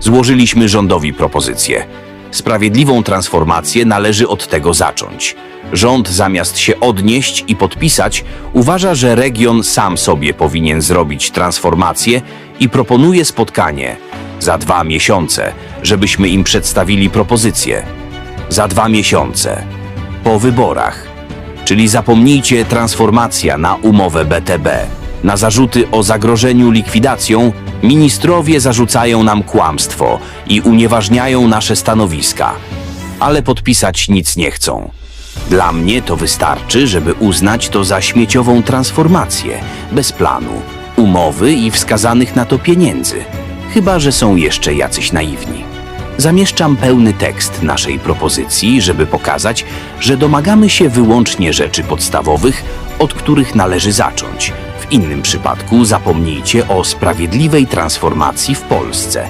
Złożyliśmy rządowi propozycję. Sprawiedliwą transformację należy od tego zacząć. Rząd zamiast się odnieść i podpisać, uważa, że region sam sobie powinien zrobić transformację i proponuje spotkanie za dwa miesiące, żebyśmy im przedstawili propozycję. Za dwa miesiące, po wyborach. Czyli zapomnijcie transformacja na umowę BTB. Na zarzuty o zagrożeniu likwidacją ministrowie zarzucają nam kłamstwo i unieważniają nasze stanowiska, ale podpisać nic nie chcą. Dla mnie to wystarczy, żeby uznać to za śmieciową transformację, bez planu, umowy i wskazanych na to pieniędzy. Chyba, że są jeszcze jacyś naiwni. Zamieszczam pełny tekst naszej propozycji, żeby pokazać, że domagamy się wyłącznie rzeczy podstawowych, od których należy zacząć. W innym przypadku zapomnijcie o sprawiedliwej transformacji w Polsce.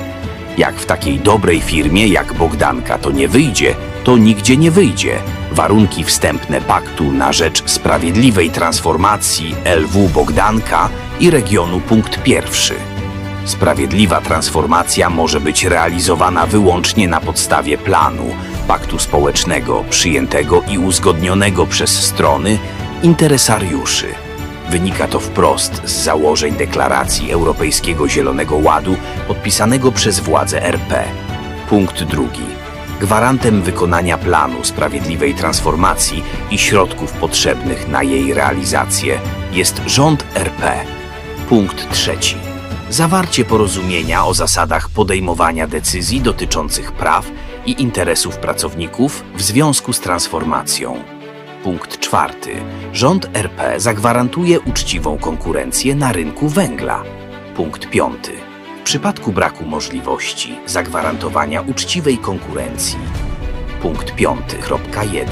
Jak w takiej dobrej firmie jak Bogdanka to nie wyjdzie, to nigdzie nie wyjdzie. Warunki wstępne paktu na rzecz sprawiedliwej transformacji LW Bogdanka i regionu punkt pierwszy. Sprawiedliwa transformacja może być realizowana wyłącznie na podstawie planu, paktu społecznego przyjętego i uzgodnionego przez strony interesariuszy. Wynika to wprost z założeń deklaracji Europejskiego Zielonego Ładu podpisanego przez władze RP. Punkt drugi. Gwarantem wykonania planu sprawiedliwej transformacji i środków potrzebnych na jej realizację jest rząd RP. Punkt trzeci. Zawarcie porozumienia o zasadach podejmowania decyzji dotyczących praw i interesów pracowników w związku z transformacją. Punkt czwarty. Rząd RP zagwarantuje uczciwą konkurencję na rynku węgla. Punkt piąty. W przypadku braku możliwości zagwarantowania uczciwej konkurencji. Punkt 5.1.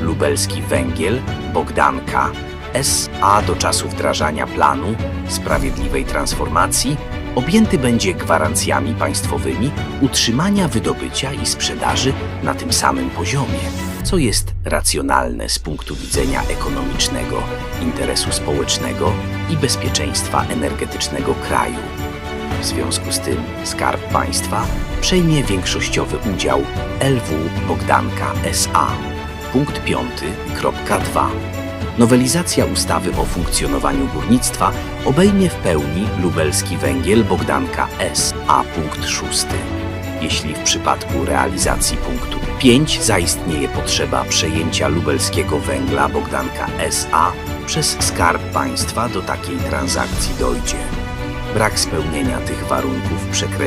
Lubelski Węgiel, Bogdanka, SA do czasu wdrażania planu sprawiedliwej transformacji objęty będzie gwarancjami państwowymi utrzymania wydobycia i sprzedaży na tym samym poziomie, co jest racjonalne z punktu widzenia ekonomicznego, interesu społecznego i bezpieczeństwa energetycznego kraju. W związku z tym Skarb Państwa przejmie większościowy udział LW Bogdanka SA. Punkt 5.2. Nowelizacja ustawy o funkcjonowaniu górnictwa obejmie w pełni lubelski węgiel Bogdanka SA. Punkt 6. Jeśli w przypadku realizacji punktu 5 zaistnieje potrzeba przejęcia lubelskiego węgla Bogdanka SA przez Skarb Państwa do takiej transakcji dojdzie. Brak spełnienia tych warunków przekreśla